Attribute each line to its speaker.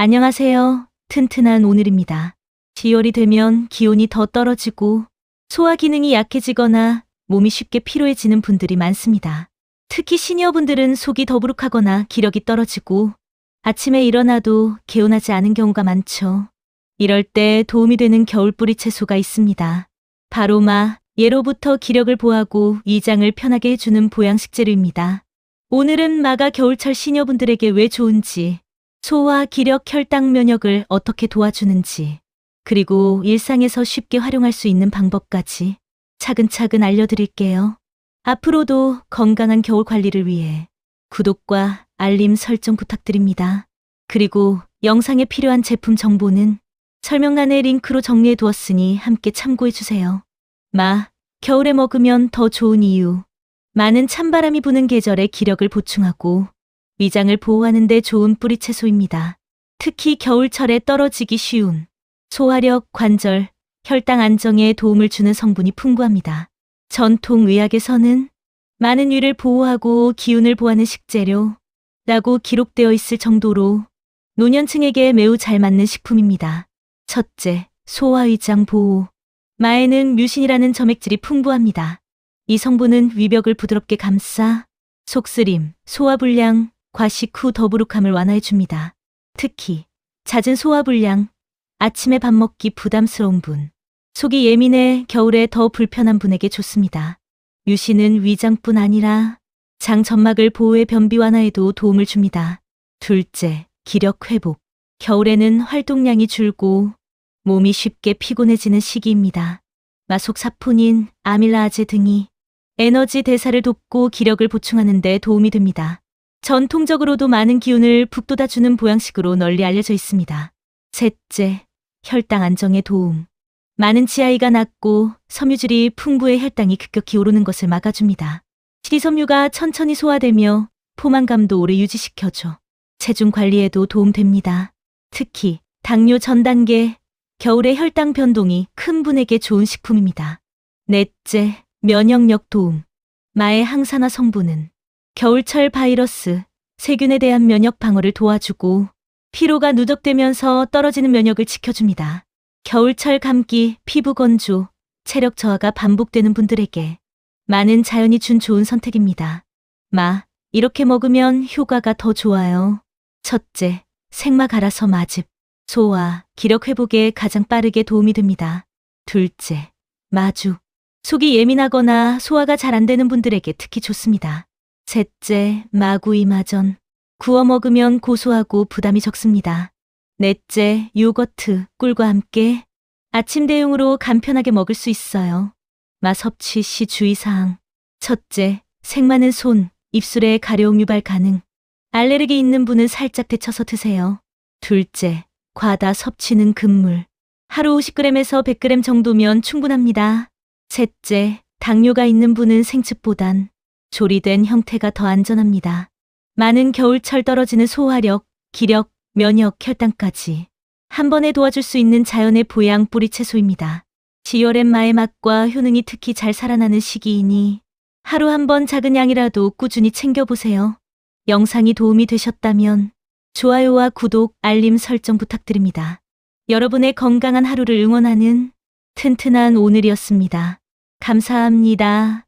Speaker 1: 안녕하세요. 튼튼한 오늘입니다. 10월이 되면 기온이 더 떨어지고 소화 기능이 약해지거나 몸이 쉽게 피로해지는 분들이 많습니다. 특히 시니어분들은 속이 더부룩하거나 기력이 떨어지고 아침에 일어나도 개운하지 않은 경우가 많죠. 이럴 때 도움이 되는 겨울뿌리 채소가 있습니다. 바로 마, 예로부터 기력을 보하고 위장을 편하게 해주는 보양식 재료입니다. 오늘은 마가 겨울철 시니어분들에게 왜 좋은지, 소화, 기력, 혈당 면역을 어떻게 도와주는지, 그리고 일상에서 쉽게 활용할 수 있는 방법까지 차근차근 알려드릴게요. 앞으로도 건강한 겨울 관리를 위해 구독과 알림 설정 부탁드립니다. 그리고 영상에 필요한 제품 정보는 설명란에 링크로 정리해 두었으니 함께 참고해 주세요. 마, 겨울에 먹으면 더 좋은 이유. 많은 찬바람이 부는 계절에 기력을 보충하고 위장을 보호하는 데 좋은 뿌리채소입니다. 특히 겨울철에 떨어지기 쉬운 소화력, 관절, 혈당 안정에 도움을 주는 성분이 풍부합니다. 전통 의학에서는 많은 위를 보호하고 기운을 보하는 식재료라고 기록되어 있을 정도로 노년층에게 매우 잘 맞는 식품입니다. 첫째, 소화위장 보호. 마에는 뮤신이라는 점액질이 풍부합니다. 이 성분은 위벽을 부드럽게 감싸 속쓰림, 소화불량, 과식 후 더부룩함을 완화해 줍니다. 특히 잦은 소화 불량, 아침에 밥 먹기 부담스러운 분, 속이 예민해 겨울에 더 불편한 분에게 좋습니다. 유신은 위장뿐 아니라 장 점막을 보호해 변비 완화에도 도움을 줍니다. 둘째, 기력 회복. 겨울에는 활동량이 줄고 몸이 쉽게 피곤해지는 시기입니다. 마속 사포닌, 아밀라아제 등이 에너지 대사를 돕고 기력을 보충하는 데 도움이 됩니다. 전통적으로도 많은 기운을 북돋아 주는 보양식으로 널리 알려져 있습니다. 셋째, 혈당 안정에 도움. 많은 치아이가 낮고 섬유질이 풍부해 혈당이 급격히 오르는 것을 막아줍니다. 식이섬유가 천천히 소화되며 포만감도 오래 유지시켜줘. 체중 관리에도 도움됩니다. 특히 당뇨 전 단계, 겨울의 혈당 변동이 큰 분에게 좋은 식품입니다. 넷째, 면역력 도움. 마의 항산화 성분은 겨울철 바이러스, 세균에 대한 면역 방어를 도와주고 피로가 누적되면서 떨어지는 면역을 지켜줍니다. 겨울철 감기, 피부 건조, 체력 저하가 반복되는 분들에게 많은 자연이 준 좋은 선택입니다. 마, 이렇게 먹으면 효과가 더 좋아요. 첫째, 생마 갈아서 마즙. 소화, 기력 회복에 가장 빠르게 도움이 됩니다. 둘째, 마죽. 속이 예민하거나 소화가 잘 안 되는 분들에게 특히 좋습니다. 셋째, 마구이 마전. 구워 먹으면 고소하고 부담이 적습니다. 넷째, 요거트, 꿀과 함께 아침 대용으로 간편하게 먹을 수 있어요. 마 섭취 시 주의사항. 첫째, 생마는 손, 입술에 가려움 유발 가능. 알레르기 있는 분은 살짝 데쳐서 드세요. 둘째, 과다 섭취는 금물. 하루 50g에서 100g 정도면 충분합니다. 셋째, 당뇨가 있는 분은 생즙보단 조리된 형태가 더 안전합니다. 많은 겨울철 떨어지는 소화력, 기력, 면역, 혈당까지 한 번에 도와줄 수 있는 자연의 보양 뿌리 채소입니다. 지열앤마의 맛과 효능이 특히 잘 살아나는 시기이니 하루 한 번 작은 양이라도 꾸준히 챙겨보세요. 영상이 도움이 되셨다면 좋아요와 구독, 알림 설정 부탁드립니다. 여러분의 건강한 하루를 응원하는 튼튼한 오늘이었습니다. 감사합니다.